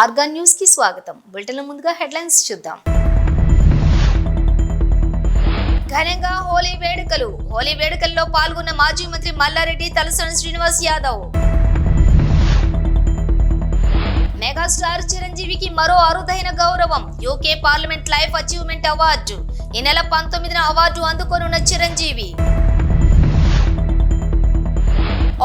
ఆర్గా న్యూస్కి స్వాగతం. బులెటిన్ ముందుగా హెడ్లైన్స్ చూద్దాం. ఘనంగా హోలీ వేడుకలు. హోలీ వేడుకల్లో పాల్గొన్న మాజీ మంత్రి మల్లారెడ్డి తలసాని శ్రీనివాస్ యాదవ్. మెగాస్టార్ చిరంజీవికి మరో అరుదైన గౌరవం. UK parliament life achievement award. ఈ నెల పంతొమ్మిదిన అవార్డు అందుకోనున్న చిరంజీవి.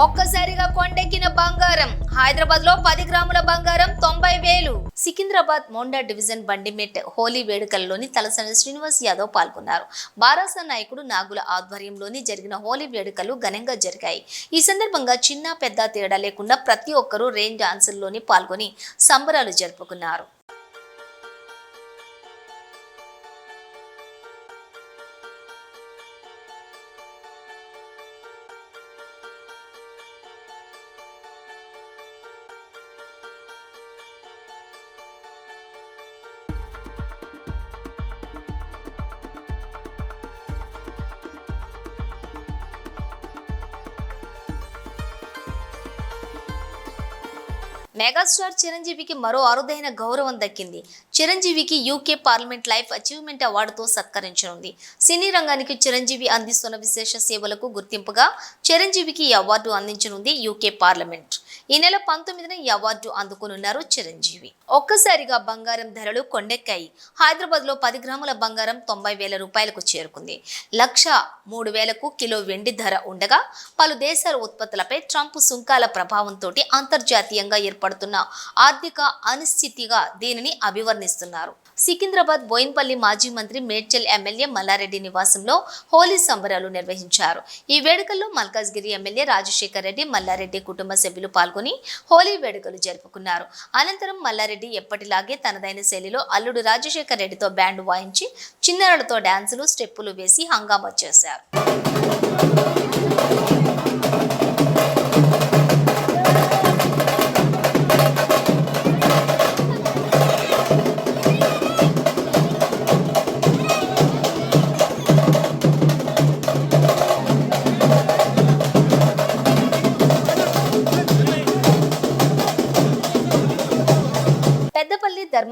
ఒక్కసారిగా కొండెక్కిన బంగారం. హైదరాబాద్లో పది గ్రాముల బంగారం తొంభై వేలు. సికింద్రాబాద్ మోండా డివిజన్ బండిమెట్ హోలీ వేడుకల్లోని తలసాని శ్రీనివాస్ యాదవ్ పాల్గొన్నారు. బారాస నాయకుడు నాగుల ఆధ్వర్యంలోని జరిగిన హోలీ వేడుకలు ఘనంగా జరిగాయి. ఈ సందర్భంగా చిన్న పెద్ద తేడా లేకుండా ప్రతి ఒక్కరూ రేంజ్ డాన్సుల్లోని పాల్గొని సంబరాలు జరుపుకున్నారు. మెగాస్టార్ చిరంజీవికి మరో అరుదైన గౌరవం దక్కింది. చిరంజీవికి యూకే పార్లమెంట్ లైఫ్ అచీవ్మెంట్ అవార్డుతో సత్కరించనుంది. సినీ రంగానికి చిరంజీవి అందిస్తున్న విశేష సేవలకు గుర్తింపుగా చిరంజీవికి ఈ అవార్డు అందించనుంది యూకే పార్లమెంట్. ఈ నెల పంతొమ్మిదిన ఈ అవార్డు అందుకోనున్నారు చిరంజీవి. ఒక్కసారిగా బంగారం ధరలు కొండెక్కాయి. హైదరాబాద్లో పది గ్రాముల బంగారం తొంభై వేల రూపాయలకు చేరుకుంది. లక్ష మూడు వేలకు కిలో వెండి ధర ఉండగా పలు దేశాల ఉత్పత్తులపై ట్రంప్ సుంకాల ప్రభావంతో అంతర్జాతీయంగా ఏర్పడుతున్న ఆర్థిక అనిశ్చితిగా దీనిని అభివర్ణిస్తున్నారు. సికింద్రాబాద్ బోయిన్పల్లి మాజీ మంత్రి మేడ్చల్ ఎమ్మెల్యే మల్లారెడ్డి నివాసంలో హోలీ సంబరాలు నిర్వహించారు. ఈ వేడుకల్లో మల్కాజ్గిరి ఎమ్మెల్యే రాజశేఖర్ రెడ్డి మల్లారెడ్డి కుటుంబ సభ్యులు పాల్గొని హోలీ వేడుకలు జరుపుకున్నారు. అనంతరం మల్లారెడ్డి ఎప్పటిలాగే తనదైన శైలిలో అల్లుడు రాజశేఖర్ రెడ్డితో బ్యాండ్ వాయించి చిన్నారులతో డాన్సులు స్టెప్పులు వేసి హంగామా చేశారు.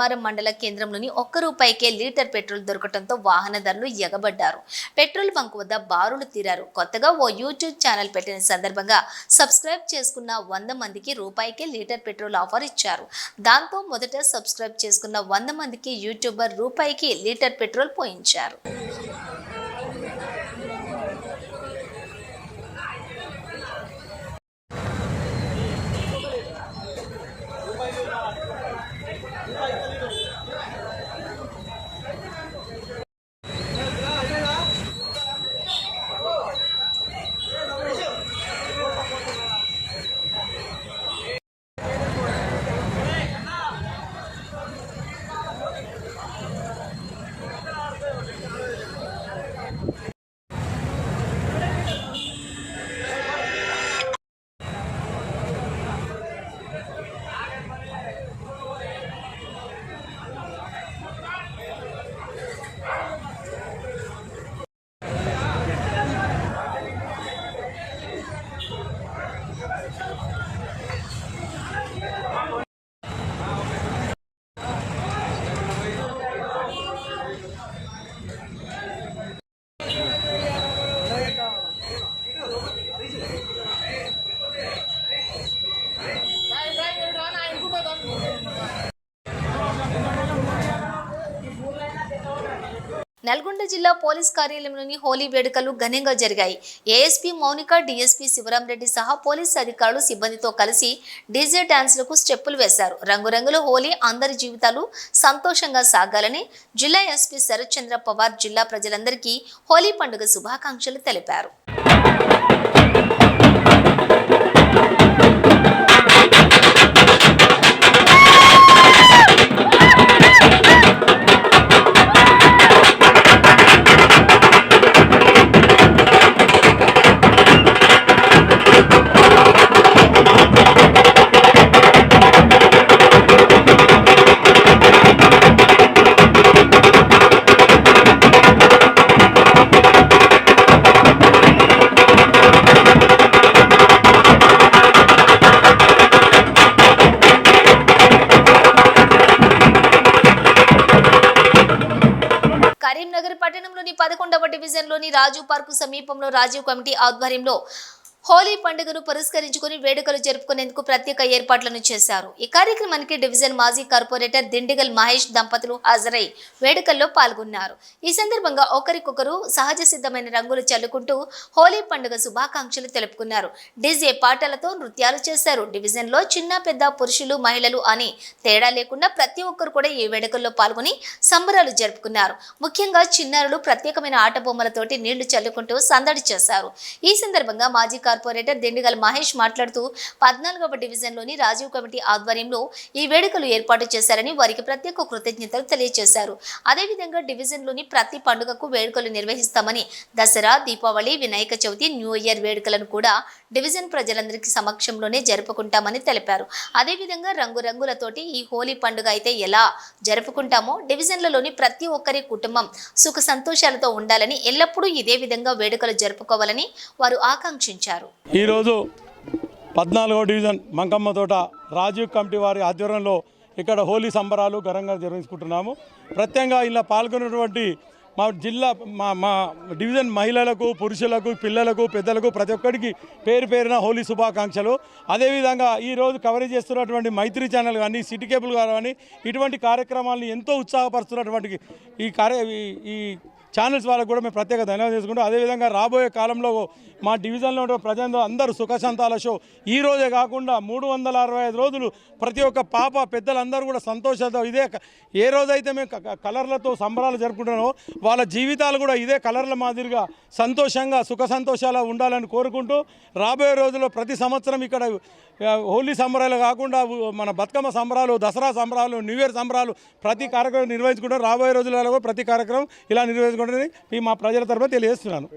ధర్మారం మండల కేంద్రంలోని ఒక్క రూపాయికే లీటర్ పెట్రోల్ దొరకడంతో వాహనదారులు ఎగబడ్డారు. పెట్రోల్ బంక్ వద్ద బారులు తీరారు. కొత్తగా ఓ యూట్యూబ్ ఛానల్ పెట్టిన సందర్భంగా సబ్స్క్రైబ్ చేసుకున్న వంద మందికి రూపాయికే లీటర్ పెట్రోల్ ఆఫర్ ఇచ్చారు. దాంతో మొదట సబ్స్క్రైబ్ చేసుకున్న వంద మందికి యూట్యూబర్ రూపాయికి లీటర్ పెట్రోల్ పోయించారు. నల్గొండ జిల్లా పోలీస్ కార్యాలయంలోని హోలీ వేడుకలు ఘనంగా జరిగాయి. ఏఎస్పీ మౌనిక డీఎస్పీ శివరాంరెడ్డి సహా పోలీస్ అధికారులు సిబ్బందితో కలిసి డీజే డాన్స్లకు స్టెప్పులు వేశారు. రంగురంగుల హోలీ అందరి జీవితాలు సంతోషంగా సాగాలని జిల్లా ఎస్పీ శరత్ చంద్ర పవార్ జిల్లా ప్రజలందరికీ హోలీ పండుగ శుభాకాంక్షలు తెలిపారు. సమీపంలో రాజీవ్ కమిటీ ఆధ్వర్యంలో హోలీ పండుగను పురస్కరించుకుని వేడుకలు జరుపుకునేందుకు ప్రత్యేక ఏర్పాట్లను చేశారు. ఈ కార్యక్రమానికి డివిజన్ మాజీ కార్పొరేటర్ దిండిగల్ మహేష్ దంపతులు హాజరై వేడుకల్లో పాల్గొన్నారు. ఈ సందర్భంగా ఒకరికొకరు సహజ సిద్ధమైన రంగులు చల్లుకుంటూ హోలీ పండుగ శుభాకాంక్షలు తెలుపుకున్నారు. డీజే పాటలతో నృత్యాలు చేశారు. డివిజన్లో చిన్న పెద్ద పురుషులు మహిళలు అని తేడా లేకుండా ప్రతి ఒక్కరు కూడా ఈ వేడుకల్లో పాల్గొని సంబరాలు జరుపుకున్నారు. ముఖ్యంగా చిన్నారులు ప్రత్యేకమైన ఆట బొమ్మలతోటి నీళ్ళు చల్లుకుంటూ సందడి చేశారు. ఈ సందర్భంగా మాజీ కార్పొరేటర్ దిండిగల్ మహేష్ మాట్లాడుతూ పద్నాలుగవ డివిజన్లోని రాజీవ్ కమిటీ ఆధ్వర్యంలో ఈ వేడుకలు ఏర్పాటు చేశారని వారికి ప్రత్యేక కృతజ్ఞతలు తెలియజేశారు. అదేవిధంగా డివిజన్లోని ప్రతి పండుగకు వేడుకలు నిర్వహిస్తామని దసరా దీపావళి వినాయక చవితి న్యూ ఇయర్ వేడుకలను కూడా డివిజన్ ప్రజలందరికీ సమక్షంలోనే జరుపుకుంటామని తెలిపారు. అదేవిధంగా రంగురంగులతోటి ఈ హోలీ పండుగ అయితే ఎలా జరుపుకుంటామో డివిజన్లలోని ప్రతి ఒక్కరి కుటుంబం సుఖ సంతోషాలతో ఉండాలని ఎల్లప్పుడూ ఇదే విధంగా వేడుకలు జరుపుకోవాలని వారు ఆకాంక్షించారు. ఈరోజు పద్నాలుగో డివిజన్ మంకమ్మ తోట రాజీవ్ కమిటీ వారి ఆధ్వర్యంలో ఇక్కడ హోలీ సంబరాలు ఘనంగా నిర్వహించుకుంటున్నాము. ప్రత్యేకంగా ఇలా పాల్గొన్నటువంటి మా జిల్లా మా మా డివిజన్ మహిళలకు పురుషులకు పిల్లలకు పెద్దలకు ప్రతి ఒక్కరికి పేరు పేరున హోలీ శుభాకాంక్షలు. అదేవిధంగా ఈరోజు కవరేజ్ చేస్తున్నటువంటి మైత్రి ఛానల్ కానీ సిటీ కేబుల్ కానీ ఇటువంటి కార్యక్రమాలను ఎంతో ఉత్సాహపరుస్తున్నటువంటి ఈ కార్య ఈ- ఈ ఛానల్స్ వాళ్ళకు కూడా మేము ప్రత్యేక ధన్యవాదాలు చేసుకుంటాం అదేవిధంగా రాబోయే కాలంలో మా డివిజన్లో ఉన్న ప్రజలు అందరూ సుఖశాంతాల షో. ఈ రోజే కాకుండా మూడు వందల అరవై ఐదు రోజులు ప్రతి ఒక్క పాప పెద్దలందరూ కూడా సంతోషంతో ఇదే క- ఏ రోజైతే మేము క- కలర్లతో సంబరాలు జరుపుకుంటున్నామో వాళ్ళ జీవితాలు కూడా ఇదే కలర్ల మాదిరిగా సంతోషంగా సుఖ సంతోషాలు ఉండాలని కోరుకుంటూ రాబోయే రోజుల్లో ప్రతి సంవత్సరం ఇక్కడ హోలీ సంబరాలు కాకుండా మన బతుకమ్మ సంబరాలు దసరా సంబరాలు న్యూ ఇయర్ సంబరాలు ప్రతి కార్యక్రమం నిర్వహించుకుంటాం రాబోయే రోజులలో ప్రతి కార్యక్రమం ఇలా నిర్వహించుకుంటాం ఈ మా ప్రజల తరఫున తెలియజేస్తున్నాను.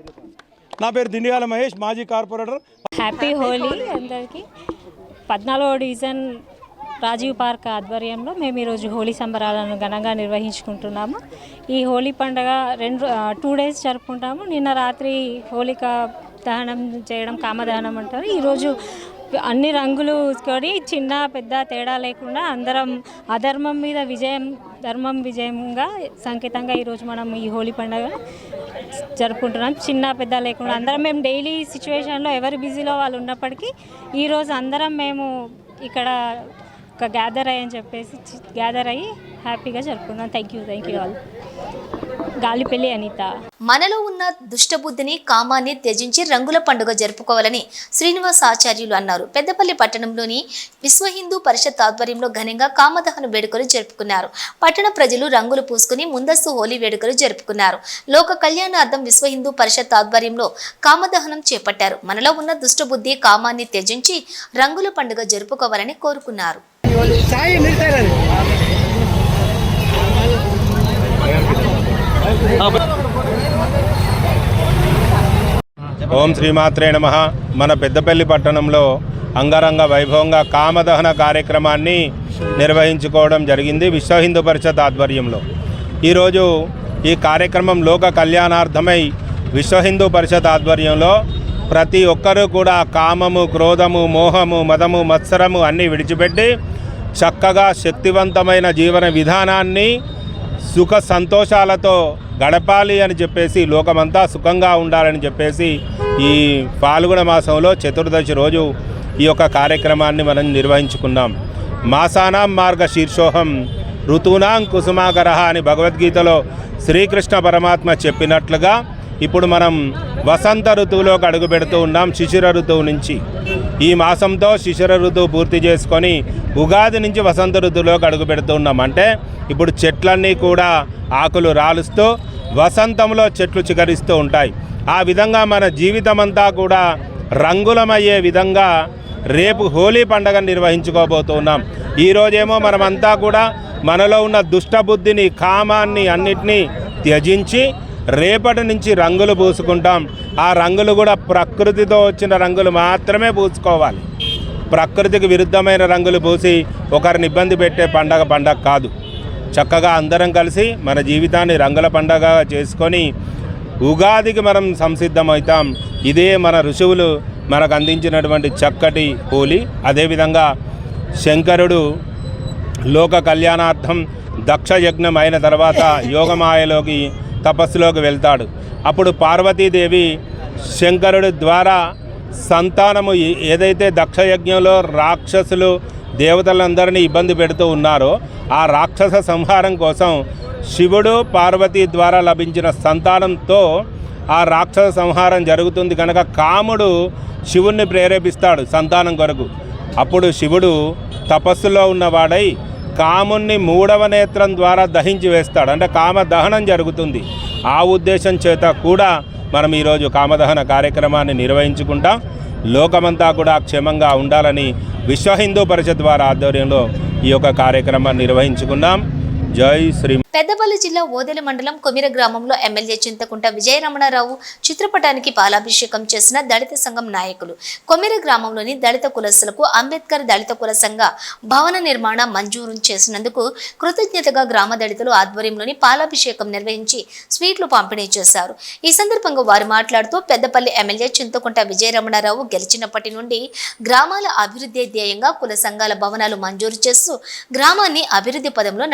నా పేరు దిండియాల మహేష్ మాజీ కార్పొరేటర్. హ్యాపీ హోలీ అందరికీ. పద్నాలుగో డివిజన్ రాజీవ్ పార్క్ ఆధ్వర్యంలో మేము ఈరోజు హోలీ సంబరాలను ఘనంగా నిర్వహించుకుంటున్నాము. ఈ హోలీ పండుగ రెండు టూ డేస్ జరుపుకుంటాము. నిన్న రాత్రి హోలిక దహనం చేయడం కామదహనం అంటారు. ఈరోజు అన్ని రంగులు కొని చిన్న పెద్ద తేడా లేకుండా అందరం అధర్మం మీద విజయం ధర్మం విజయంగా సంకేతంగా ఈరోజు మనం ఈ హోలీ పండుగ జరుపుకుంటున్నాం. చిన్న పెద్ద లేకుండా అందరం మేము డైలీ సిచ్యువేషన్లో ఎవరి బిజీలో వాళ్ళు ఉన్నప్పటికీ ఈరోజు అందరం మేము ఇక్కడ ఒక గ్యాదర్ అయ్యని చెప్పేసి గ్యాదర్ అయ్యి హ్యాపీగా జరుపుకున్నాం thank you thank you all. Galipalli Anitha. మనలో ఉన్న దుష్టబుద్ధిని కామాన్ని త్యజించి రంగుల పండుగ జరుపుకోవాలని శ్రీనివాస్ ఆచార్యులు అన్నారు. పెద్దపల్లి పట్టణంలోని విశ్వ హిందూ పరిషత్ ఆధ్వర్యంలో ఘనంగా కామదహన వేడుకలు జరుపుకున్నారు. పట్టణ ప్రజలు రంగులు పూసుకుని ముందస్తు హోలీ వేడుకలు జరుపుకున్నారు. లోక కళ్యాణార్థం విశ్వ హిందూ పరిషత్ ఆధ్వర్యంలో కామదహనం చేపట్టారు. మనలో ఉన్న దుష్టబుద్ధి కామాన్ని త్యజించి రంగుల పండుగ జరుపుకోవాలని కోరుకున్నారు. ఓం శ్రీమాత్రే నమ. మన పెద్దపల్లి పట్టణంలో అంగరంగ వైభవంగా కామదహన కార్యక్రమాన్ని నిర్వహించుకోవడం జరిగింది విశ్వ హిందూ పరిషత్ ఆధ్వర్యంలో. ఈరోజు ఈ కార్యక్రమం లోక కళ్యాణార్థమై విశ్వ హిందూ పరిషత్ ఆధ్వర్యంలో ప్రతి ఒక్కరూ కూడా కామము క్రోధము మోహము మదము మత్సరము అన్నీ విడిచిపెట్టి చక్కగా శక్తివంతమైన జీవన విధానాన్ని సుఖ సంతోషాలతో గడపాలి అని చెప్పేసి లోకమంతా సుఖంగా ఉండాలని చెప్పేసి ఈ పాల్గొన మాసంలో చతుర్దశి రోజు ఈ యొక్క కార్యక్రమాన్ని మనం నిర్వహించుకున్నాం. మాసానాం మార్గ శీర్షోహం ఋతూనాం కుసుమాకర అని భగవద్గీతలో శ్రీకృష్ణ పరమాత్మ చెప్పినట్లుగా ఇప్పుడు మనం వసంత ఋతువులోకి అడుగు పెడుతూ ఉన్నాం శిశిర ఋతువు నుంచి. ఈ మాసంతో శిశిర ఋతువు పూర్తి చేసుకొని ఉగాది నుంచి వసంత ఋతువులోకి అడుగు అంటే ఇప్పుడు చెట్లన్నీ కూడా ఆకులు రాలుస్తూ వసంతంలో చెట్లు చికరిస్తూ ఉంటాయి. ఆ విధంగా మన జీవితం అంతా కూడా రంగులమయ్యే విధంగా రేపు హోలీ పండగ నిర్వహించుకోబోతున్నాం. ఈరోజేమో మనమంతా కూడా మనలో ఉన్న దుష్టబుద్ధిని కామాన్ని అన్నిటినీ త్యజించి రేపటి నుంచి రంగులు పూసుకుంటాం. ఆ రంగులు కూడా ప్రకృతితో వచ్చిన రంగులు మాత్రమే పూసుకోవాలి. ప్రకృతికి విరుద్ధమైన రంగులు పూసి ఒకరిని ఇబ్బంది పెట్టే పండగ పండగ కాదు. చక్కగా అందరం కలిసి మన జీవితాన్ని రంగుల పండగ చేసుకొని ఉగాదికి మనం సంసిద్ధమవుతాం. ఇదే మన ఋషువులు మనకు అందించినటువంటి చక్కటి హోలీ. అదేవిధంగా శంకరుడు లోక కళ్యాణార్థం దక్ష యజ్ఞం అయిన తర్వాత యోగమాయలోకి తపస్సులోకి వెళ్తాడు. అప్పుడు పార్వతీదేవి శంకరుడి ద్వారా సంతానము ఏదైతే దక్షయజ్ఞంలో రాక్షసులు దేవతలందరినీ ఇబ్బంది పెడుతూ ఉన్నారో ఆ రాక్షస సంహారం కోసం శివుడు పార్వతి ద్వారా లభించిన సంతానంతో ఆ రాక్షస సంహారం జరుగుతుంది కనుక కాముడు శివుణ్ణి ప్రేరేపిస్తాడు సంతానం కొరకు. అప్పుడు శివుడు తపస్సులో ఉన్నవాడై కాముణ్ణి మూడవ నేత్రం ద్వారా దహించి వేస్తాడు. అంటే కామ దహనం జరుగుతుంది. ఆ ఉద్దేశం చేత కూడా మనం ఈరోజు కామదహన కార్యక్రమాన్ని నిర్వహించుకుంటాం. లోకమంతా కూడా క్షేమంగా ఉండాలని విశ్వ హిందూ పరిషత్ వారి ఆధ్వర్యంలో ఈ యొక్క కార్యక్రమాన్ని నిర్వహించుకున్నాం. జై శ్రీ పెద్దపల్లి జిల్లా ఓదెల మండలం కొమిర గ్రామంలో ఎమ్మెల్యే చింతకుంట విజయరమణారావు చిత్రపటానికి పాలాభిషేకం చేసిన దళిత సంఘం నాయకులు. కొమిర గ్రామంలోని దళిత కులస్తులకు అంబేద్కర్ దళిత కుల సంఘ భవన నిర్మాణ మంజూరు చేసినందుకు కృతజ్ఞతగా గ్రామ దళితులు ఆధ్వర్యంలోని పాలాభిషేకం నిర్వహించి స్వీట్లు పంపిణీ చేశారు. ఈ సందర్భంగా వారు మాట్లాడుతూ పెద్దపల్లి ఎమ్మెల్యే చింతకుంట విజయరమణారావు గెలిచినప్పటి నుండి గ్రామాల అభివృద్ధి ధ్యేయంగా కుల సంఘాల భవనాలు మంజూరు చేస్తూ గ్రామాన్ని అభివృద్ధి పదంలో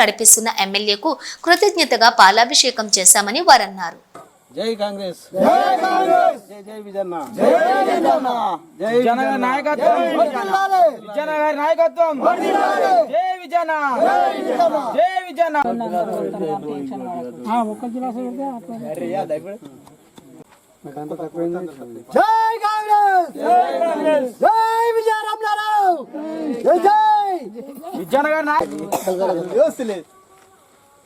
నడిపిస్తున్న ఎమ్మెల్యేకు కృతజ్ఞతగా పాలాభిషేకం చేశామని వారన్నారు. జై కాంగ్రెస్. జై కాంగ్రెస్. జై జై విజన్న. జై విజన్న. జై విజయనగర నాయకత్వం. విజయనగర నాయకత్వం. జై విజయన జై విజయన జై కాంగ్రెస్. జై కాంగ్రెస్. జై విజయ రామరావు జై జై. విజయనగర నాయకత్వం.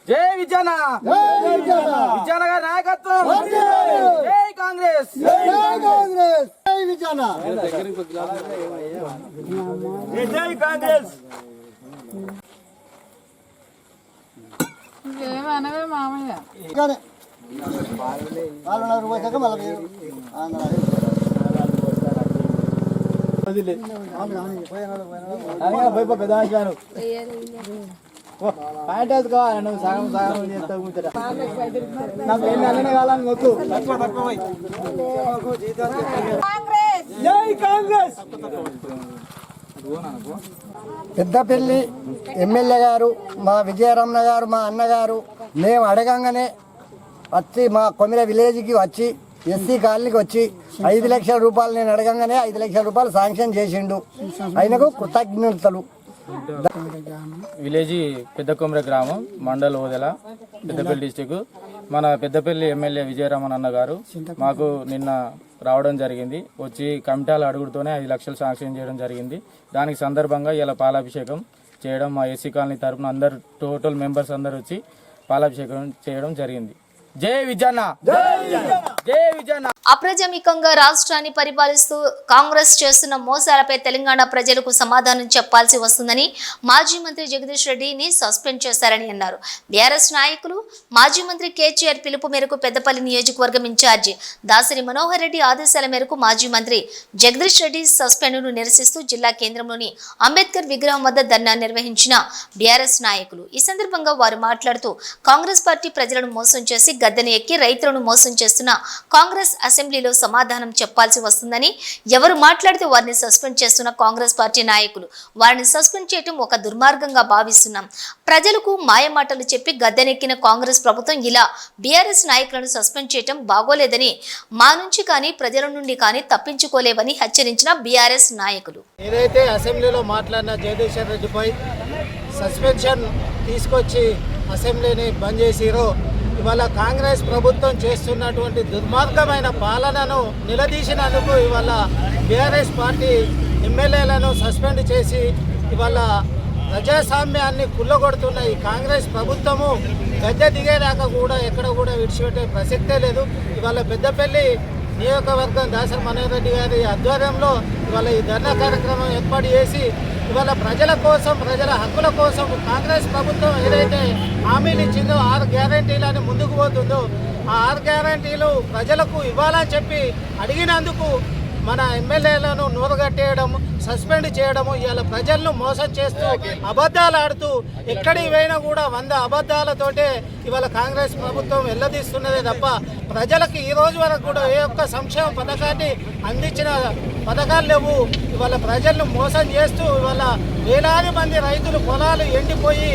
జై విజయన. విజయనగర నాయకత్వం. జై కాంగ్రెస్. జై కాంగ్రెస్. జై విజయన. జై కాంగ్రెస్. ప్యాంట్ వేసుకోవాలి నువ్వు సగం సగం చేస్తావు కూర్చోట నాకు ఎన్ని అన్నీ కావాలని మొక్కు. జై కాంగ్రెస్ పెద్దపల్లి ఎమ్మెల్యే గారు మా విజయరమణ గారు మా అన్నగారు మేము అడగంగానే వచ్చి మా కొమిర విలేజ్కి వచ్చి ఎస్సీ కాలనీకి వచ్చి ఐదు లక్షల రూపాయలు నేను అడగంగానే ఐదు లక్షల రూపాయలు శాంక్షన్ చేసిండు. ఆయనకు కృతజ్ఞతలు. విలేజ్ పెద్దకొమర గ్రామం మండల్ ఓదెల పెద్దపల్లి డిస్టిక్. మన పెద్దపల్లి ఎమ్మెల్యే విజయరామన్ అన్న గారు మాకు నిన్న రావడం జరిగింది. వచ్చి కమిటాల అడుగుడుతోనే ఐదు లక్షలు శాంక్షన్ చేయడం జరిగింది. దానికి సందర్భంగా ఇలా పాలాభిషేకం చేయడం మా ఎస్సీ కాలనీ తరఫున అందరు టోటల్ మెంబర్స్ అందరు వచ్చి పాలాభిషేకం చేయడం జరిగింది. జై జై అప్రజామికంగా రాష్ట్రాన్ని పరిపాలిస్తూ కాంగ్రెస్ చేస్తున్న మోసాలపై తెలంగాణ ప్రజలకు సమాధానం చెప్పాల్సి వస్తుందని మాజీ మంత్రి జగదీష్ రెడ్డిని సస్పెండ్ చేశారని అన్నారు. బీఆర్ఎస్ నాయకులు మాజీ మంత్రి కేటీఆర్ పిలుపు మేరకు పెద్దపల్లి నియోజకవర్గం ఇన్ఛార్జి దాసరి మనోహర్ రెడ్డి ఆదేశాల మేరకు మాజీ మంత్రి జగదీష్ రెడ్డి సస్పెండ్ను నిరసిస్తూ జిల్లా కేంద్రంలోని అంబేద్కర్ విగ్రహం వద్ద ధర్నా నిర్వహించిన బీఆర్ఎస్ నాయకులు. ఈ సందర్భంగా వారు మాట్లాడుతూ కాంగ్రెస్ పార్టీ ప్రజలను మోసం చేసి గద్దెను ఎక్కి రైతులను మోసం చేస్తున్న కాంగ్రెస్ అసెంబ్లీలో సమాధానం చెప్పాల్సి వస్తుందని ఎవరు మాట్లాడితే వారిని సస్పెండ్ చేస్తున్న కాంగ్రెస్ పార్టీ నాయకులు. వారిని సస్పెండ్ చేయటం ఒక దుర్మార్గంగా భావిస్తున్నాం. ప్రజలకు మాయమాటలు చెప్పి గద్దెనెక్కిన కాంగ్రెస్ ప్రభుత్వం ఇలా బీఆర్ఎస్ నాయకులను సస్పెండ్ చేయటం బాగోలేదని మా నుంచి కానీ ప్రజల నుండి కానీ తప్పించుకోలేవని హెచ్చరించిన బీఆర్ఎస్ నాయకులు. ఏదైతే అసెంబ్లీలో మాట్లాడిన జగదీశ్వర్ రెడ్డిపై సస్పెన్షన్ తీసుకొచ్చి అసెంబ్లీని బంద్ చేసిరో ఇవాళ కాంగ్రెస్ ప్రభుత్వం చేస్తున్నటువంటి దుర్మార్గమైన పాలనను నిలదీసినందుకు ఇవాళ బీఆర్ఎస్ పార్టీ ఎమ్మెల్యేలను సస్పెండ్ చేసి ఇవాళ ప్రజాస్వామ్యాన్ని కుల్లగొడుతున్న ఈ కాంగ్రెస్ ప్రభుత్వము గద్దె దిగేదాకా కూడా ఎక్కడ కూడా విడిచిపెట్టే ప్రసక్తే లేదు. ఇవాళ పెద్దపల్లి నియోజకవర్గం దాసరి మనోహర్ రెడ్డి గారి ఆధ్వర్యంలో ఇవాళ ఈ ధర్నా కార్యక్రమం ఏర్పాటు చేసి ఇవాళ ప్రజల కోసం ప్రజల హక్కుల కోసం కాంగ్రెస్ ప్రభుత్వం ఏదైతే హామీలు ఇచ్చిందో ఆరు గ్యారంటీలని ముందుకు పోతుందో ఆ ఆరు గ్యారంటీలు ప్రజలకు ఇవ్వాలని చెప్పి అడిగినందుకు మన ఎమ్మెల్యేలను నూరగట్టేయడం సస్పెండ్ చేయడము ఇవాళ ప్రజలను మోసం చేస్తూ అబద్ధాలు ఆడుతూ ఎక్కడికి పోయినా కూడా వంద అబద్ధాలతోటే ఇవాళ కాంగ్రెస్ ప్రభుత్వం వెళ్ళదీస్తున్నదే తప్ప ప్రజలకు ఈ రోజు వరకు కూడా ఏ ఒక్క సంక్షేమ పథకాన్ని అందించిన పథకాలు లేవు. ఇవాళ ప్రజలను మోసం చేస్తూ ఇవాళ వేలాది మంది రైతులు పొలాలు ఎండిపోయి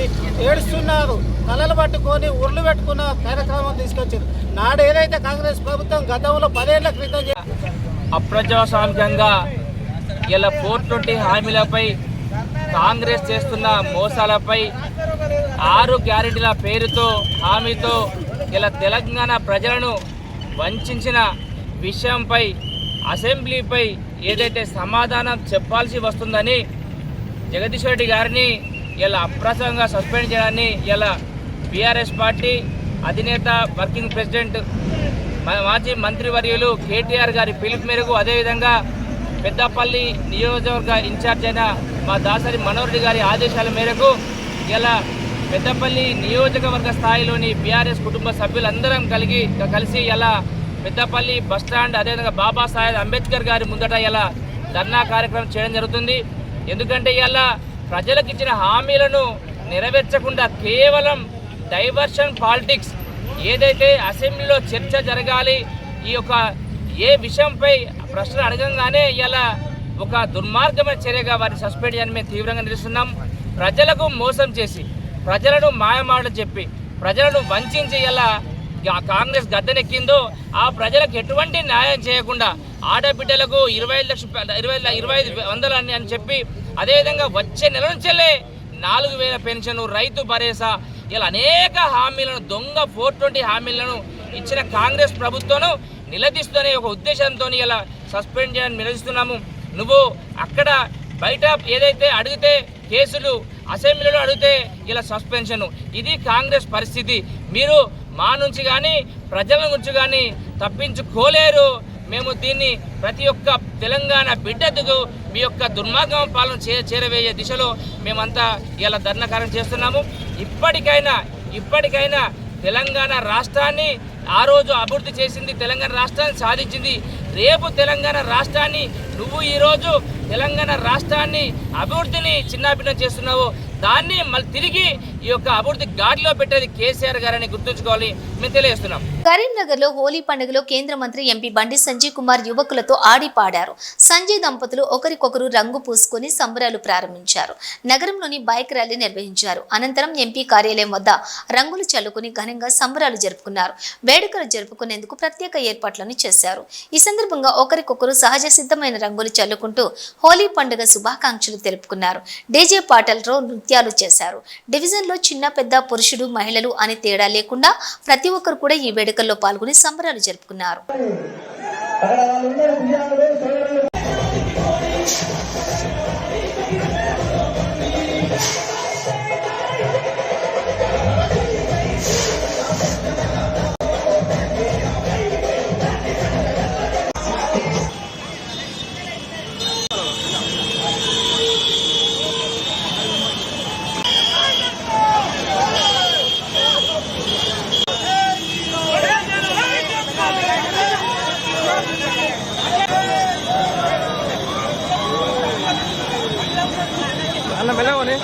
ఏడుస్తున్నారు. తలలు పట్టుకొని ఉర్లు పెట్టుకున్న కార్యక్రమం తీసుకొచ్చారు. నాడు ఏదైతే కాంగ్రెస్ ప్రభుత్వం గతంలో పదేళ్ళ క్రితం అప్రజాస్వామికంగా ఇలా ఫోర్ ట్వంటీ హామీలపై కాంగ్రెస్ చేస్తున్న మోసాలపై ఆరు గ్యారెంటీల పేరుతో హామీతో ఇలా తెలంగాణ ప్రజలను వంచిన విషయంపై అసెంబ్లీపై ఏదైతే సమాధానం చెప్పాల్సి వస్తుందని జగదీష్ రెడ్డి గారిని ఇలా అప్రసంగా సస్పెండ్ చేయడాన్ని ఇలా బీఆర్ఎస్ పార్టీ అధినేత వర్కింగ్ ప్రెసిడెంట్ మాజీ మంత్రివర్యులు కేటీఆర్ గారి పిలుపు మేరకు అదేవిధంగా పెద్దపల్లి నియోజకవర్గ ఇన్ఛార్జ్ అయిన మా దాసరి మనోహర్ గారి ఆదేశాల మేరకు ఇలా పెద్దపల్లి నియోజకవర్గ స్థాయిలోని బీఆర్ఎస్ కుటుంబ సభ్యులందరం కలిగి కలిసి ఇలా పెద్దపల్లి బస్టాండ్ అదేవిధంగా బాబాసాహెబ్ అంబేద్కర్ గారి ముందట ఇలా ధర్నా కార్యక్రమం చేయడం జరుగుతుంది. ఎందుకంటే ఇలా ప్రజలకు ఇచ్చిన హామీలను నెరవేర్చకుండా కేవలం డైవర్షన్ పాలిటిక్స్ ఏదైతే అసెంబ్లీలో చర్చ జరగాలి ఈ యొక్క ఏ విషయంపై ప్రశ్న అడగంగానే ఇలా ఒక దుర్మార్గమైన చర్యగా వారిని సస్పెండ్ చేయని మేము తీవ్రంగా నిలుస్తున్నాం. ప్రజలకు మోసం చేసి ప్రజలను మాయమాటలు చెప్పి ప్రజలను వంచించి ఇలా కాంగ్రెస్ గద్దెనెక్కిందో ఆ ప్రజలకు ఎటువంటి న్యాయం చేయకుండా ఆడబిడ్డలకు ఇరవై ఐదు లక్ష ఇరవై ఇరవై ఐదు వందలు అని అని చెప్పి అదేవిధంగా వచ్చే నెల నుంచెల్లే నాలుగు వేల పెన్షన్ రైతు భరోసా ఇలా అనేక హామీలను దొంగ ఫోర్ ట్వంటీ హామీలను ఇచ్చిన కాంగ్రెస్ ప్రభుత్వం నిలదీస్తూనే ఒక ఉద్దేశంతో ఇలా సస్పెండ్ చేయని నిలదీస్తున్నాము. నువ్వు అక్కడ బయట ఏదైతే అడిగితే కేసులు అసెంబ్లీలో అడిగితే ఇలా సస్పెన్షన్. ఇది కాంగ్రెస్ పరిస్థితి. మీరు మా నుంచి కానీ ప్రజల నుంచి కానీ తప్పించుకోలేరు. మేము దీన్ని ప్రతి ఒక్క తెలంగాణ బిడ్డకు మీ యొక్క దుర్మార్గం పాలన చే చేరవేయే దిశలో మేమంతా ఇలా ధర్నా చేస్తున్నాము. ఇప్పటికైనా ఇప్పటికైనా తెలంగాణ రాష్ట్రాన్ని ఆ రోజు అభివృద్ధి చేసింది తెలంగాణ రాష్ట్రాన్ని సాధించింది. రేపు తెలంగాణ రాష్ట్రాన్ని నువ్వు ఈరోజు తెలంగాణ రాష్ట్రాన్ని అభివృద్ధిని చిన్నాభిన్నం చేస్తున్నావు. దాన్ని మళ్ళీ తిరిగి ఈ యొక్క అభివృద్ధి గాడిలో పెట్టేది కేసీఆర్ గారని గుర్తుంచుకోవాలి. మేము తెలియజేస్తున్నాం. కరీంనగర్లో హోలీ పండుగలో కేంద్ర మంత్రి ఎంపీ బండి సంజయ్ కుమార్ యువకులతో ఆడి పాడారు సంజయ్ దంపతులు ఒకరికొకరు రంగు పూసుకుని సంబరాలు ప్రారంభించారు. నగరంలోని బైక్ ర్యాలీ నిర్వహించారు. అనంతరం ఎంపీ కార్యాలయం వద్ద రంగులు చల్లుకుని ఘనంగా సంబరాలు జరుపుకున్నారు. వేడుకలు జరుపుకునేందుకు ప్రత్యేక ఏర్పాట్లను చేశారు. ఈ సందర్భంగా ఒకరికొకరు సహజ సిద్ధమైన రంగులు చల్లుకుంటూ హోలీ పండుగ శుభాకాంక్షలు తెలుపుకున్నారు. డీజే పాటలతో నృత్యాలు చేశారు. డివిజన్లో చిన్న పెద్ద పురుషుడు మహిళలు అని తేడా లేకుండా ప్రతి ఒక్కరు కూడా ఈ వేడుకల్లో పాల్గొని సంబరాలు జరుపుకున్నారు. അല്ല മെല്ലെ പോനെ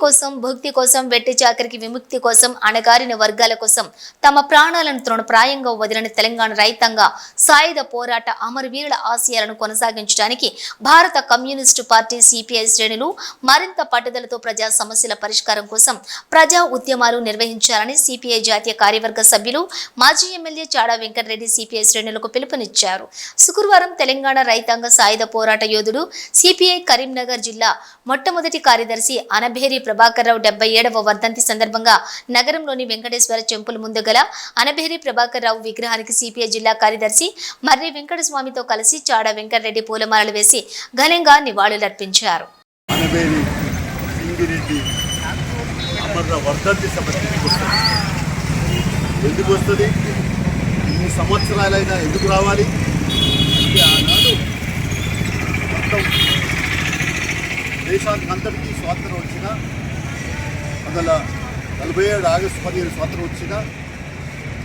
కోసం భక్తి కోసం వెట్టి చాకరికి విముక్తి కోసం అణగారిన వర్గాల కోసం తమ ప్రాణాలను తృణప్రాయంగా వదిలిన తెలంగాణ రైతాంగ సాయుధ పోరాట అమరవీరుల ఆశయాలను కొనసాగించడానికి భారత కమ్యూనిస్టు పార్టీ సిపిఐ శ్రేణులు మరింత పట్టుదలతో ప్రజా సమస్యల పరిష్కారం కోసం ప్రజా ఉద్యమాలు నిర్వహించాలని సిపిఐ జాతీయ కార్యవర్గ సభ్యులు మాజీ ఎమ్మెల్యే చాడా వెంకటరెడ్డి సిపిఐ శ్రేణులకు పిలుపునిచ్చారు. శుక్రవారం తెలంగాణ రైతాంగ సాయుధ పోరాట యోధుడు సిపిఐ కరీంనగర్ జిల్లా మొట్టమొదటి కార్యదర్శి అనభేరి ప్రభాకర్ రావు డెబ్బై ఏడవ వర్ధంతి సందర్భంగా నగరంలోని వెంకటేశ్వర చెంపుల ముందు గల అనభేరి ప్రభాకర్ రావు విగ్రహానికి సిపిఐ జిల్లా కార్యదర్శి మర్రి వెంకటస్వామితో కలిసి చాడ వెంకటరెడ్డి పూలమాలలు వేసి ఘనంగా నివాళులర్పించారు. ఎందుకు వస్తుంది? ఇన్ని సంవత్సరాలైనా ఎందుకు రావాలి? అంటే ఆనాడు మొత్తం దేశానికి అందరికీ స్వాతంత్రం వచ్చిన వందల నలభై ఏడు ఆగస్టు పదిహేను స్వాతంత్రం వచ్చిన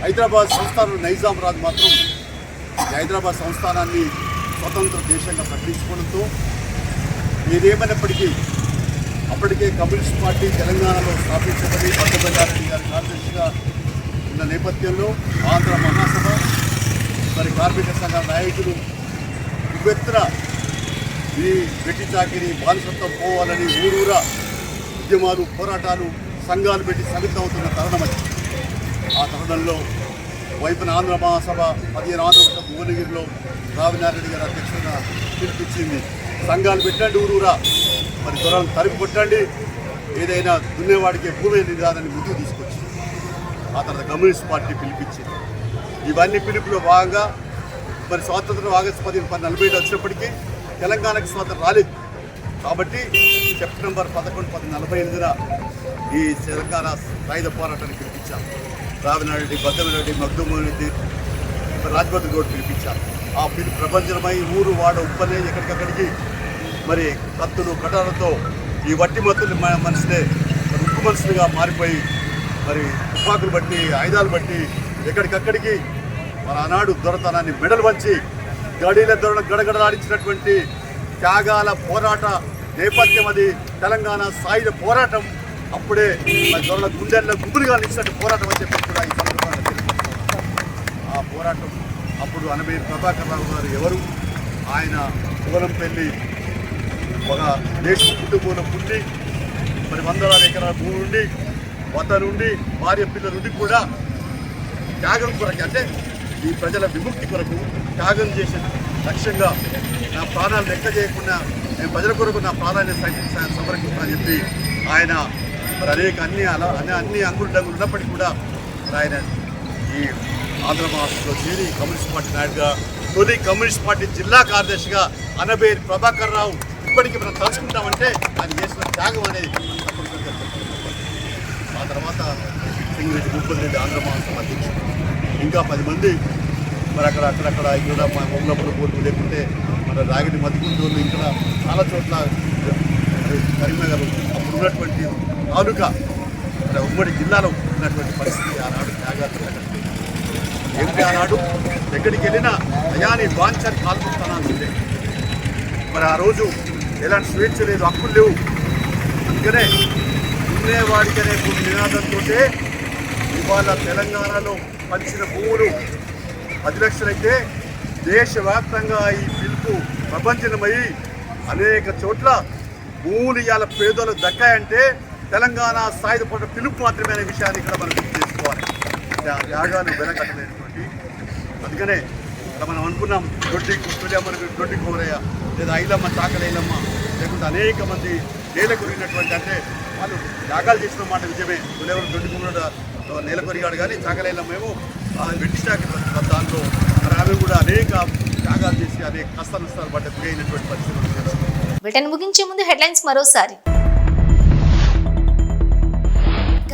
హైదరాబాద్ సంస్థానం నైజాం రాజు మాత్రం హైదరాబాద్ సంస్థానాన్ని స్వతంత్ర దేశంగా ప్రకటించుకోవడంతో ఏదేమైనప్పటికీ అప్పటికే కమ్యూనిస్ట్ పార్టీ తెలంగాణలో స్థాపించబడి భద్రబంగారెడ్డి గారి కార్యదర్శిగా ఉన్న నేపథ్యంలో ఆంధ్ర మహాసభ మరి కార్మిక సంఘ నాయకులు ఉవ్వెత్తున ఈ వెట్టి చాకిరి బానిసత్వం పోవాలని ఊరూరా ఉద్యమాలు పోరాటాలు సంఘాలు పెట్టి సమితమవుతున్న తరుణం అది. ఆ తరుణంలో వైపున ఆంధ్ర మహాసభ పదిహేను ఆంధ్ర భువనగిరిలో రావినారెడ్డి గారి అధ్యక్షుడిగా పిలిపించింది. సంఘాలు పెట్టండి ఊరూరా. మరి దొరలను తరిపి కొట్టండి. ఏదైనా దున్నేవాడికి భూమి నిదానాన్ని ముందుకు తీసుకొచ్చింది. ఆ తర్వాత కమ్యూనిస్ట్ పార్టీ పిలిపించింది. ఇవన్నీ పిలుపులో భాగంగా మరి స్వాతంత్ర ఆగస్టు పదిహేను పది నలభై ఏడు వచ్చినప్పటికీ తెలంగాణకు స్వాతంత్రం రాలేదు. కాబట్టి సెప్టెంబర్ పదకొండు పది నలభై ఎనిమిదిన ఈ తెలంగాణ సాయుధ పోరాటాన్ని పిలిపించారు రావినారెడ్డి బద్దమిరెడ్డి మగ్దుమోహన్ రెడ్డి రాజ్భద్ర గౌడ్ పిలిపించారు. ఆ పిలు ప్రపంచమై ఊరు వాడ ఉప్పనే ఎక్కడికక్కడికి మరి కత్తులు కటాలతో ఈ వట్టి మత్తులు మన మనుషులే ఉప్పు మనుషులుగా మారిపోయి మరి తుపాకులు బట్టి ఆయుధాలు బట్టి ఎక్కడికక్కడికి మన ఆనాడు దొరతనాన్ని మెడలు వంచి గడిల ధోరణ గడగడలాడించినటువంటి త్యాగాల పోరాట నేపథ్యం అది తెలంగాణ సాయుధ పోరాటం. అప్పుడే ధోరణ గుండెల్లో గుబురుగా నిలిచినట్టు పోరాటం అని చెప్పి కూడా ఈ సందర్భంగా ఆ పోరాటం అప్పుడు అనబై ప్రభాకర్ రావు గారు ఎవరు? ఆయన పూలంపల్లి ఒక దేశ కుటుంబంలో పుట్టి మరి వందల ఎకరాల భూమి నుండి వత నుండి భార్య పిల్లల నుండి కూడా త్యాగం కొరకు. అంటే ఈ ప్రజల విముక్తి కొరకు త్యాగం చేసే లక్ష్యంగా నా ప్రాణాలు లెక్క చేయకుండా నేను ప్రజల కొరకు నా ప్రాణాన్ని సమర్పిస్తానని చెప్పి ఆయన మరి అనేక అన్ని అలా అన్ని అన్ని అంగులు డంగులు ఉన్నప్పటికీ కూడా ఆయన ఈ ఆంధ్ర మహారాష్ట్రలో చేరి కమ్యూనిస్ట్ పార్టీ నాయుడుగా తొలి కమ్యూనిస్ట్ పార్టీ జిల్లా కార్యదర్శిగా అనబేరి ప్రభాకర్ రావు ఇప్పటికీ మనం తలుచుకుంటామంటే ఆయన చేసిన త్యాగం అనేది ఆ తర్వాత సింగిరెడ్డి భూపతి రెడ్డి ఆంధ్ర మహాసభ అధ్యక్షుడు. ఇంకా పది మంది మరి అక్కడ అక్కడక్కడ ఇక్కడ మా మొంగప్పుడు లేకుంటే మన రాగిడి మధ్యకుంటూరు ఇక్కడ చాలా చోట్ల కరీంనగర్ అప్పుడు ఉన్నటువంటి తాలూకా మరి ఉమ్మడి జిల్లాలో ఉన్నటువంటి పరిస్థితి ఆనాడు త్యాగాలు ఏమిటి ఆనాడు? ఎక్కడికి వెళ్ళినా అయాని వాంఛని పాల్గొంటానంటే మరి ఆ రోజు ఎలాంటి స్వేచ్ఛ లేదు హక్కులు లేవు. అందుకనే దున్నేవాడికి అనే నినాదంతో ఇవాళ తెలంగాణలో పంచిన భూములు. పది లక్షలైతే దేశవ్యాప్తంగా ఈ పిలుపు ప్రపంచమై అనేక చోట్ల భూములు ఇవాళ పేదలు దక్కాయంటే తెలంగాణ సాయుధ పిలుపు మాత్రమే అనే విషయాన్ని ఇక్కడ మనం చేసుకోవాలి. ఆ త్యాగాలు వెనకట్టలేనటువంటి అందుకనే ఇక్కడ మనం అనుకున్నాం దొడ్డి తొలియమ్మని దొడ్డి కోరయ్య లేదా ఐలమ్మ చాకలైలమ్మ లేకుంటే అనేక మంది నేల కొరిగినటువంటి అంటే వాళ్ళు త్యాగాలు చేసిన మాట నిజమే. ఎవరు దొడ్డి కుమ్మడు నెలకొరిగాడు కానీ చాకలైలమ్మ మేము? ఆ దాంట్లో. మరి ఆమె కూడా అనేక త్యాగాలు చేసి అనేక కష్ట నష్టాలు పడ్డ గురైనటువంటి పరిస్థితి బ్రిటన్ ముగించే ముందు హెడ్లైన్స్ మరోసారి.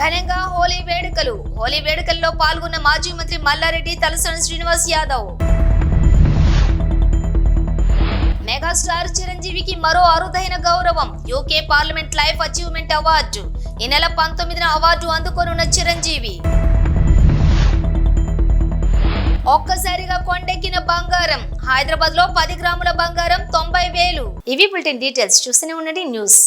ఘనంగా హోలీ వేడుకలు. హోలీ వేడుకల్లో పాల్గొన్న మాజీ మంత్రి మల్లారెడ్డి తలసాని శ్రీనివాస్ యాదవ్. మెగాస్టార్ చిరంజీవికి మరో అరుదైన గౌరవం. UK parliament life achievement award. ఈ నెల పంతొమ్మిదిన అవార్డు అందుకోనున్న చిరంజీవి. ఒక్కసారిగా కొండెక్కిన బంగారం హైదరాబాద్లో పది గ్రాముల బంగారం తొంభై వేలు. ఇవి బులెటిన్ డీటెయిల్స్. చూస్తూనే ఉండండి న్యూస్.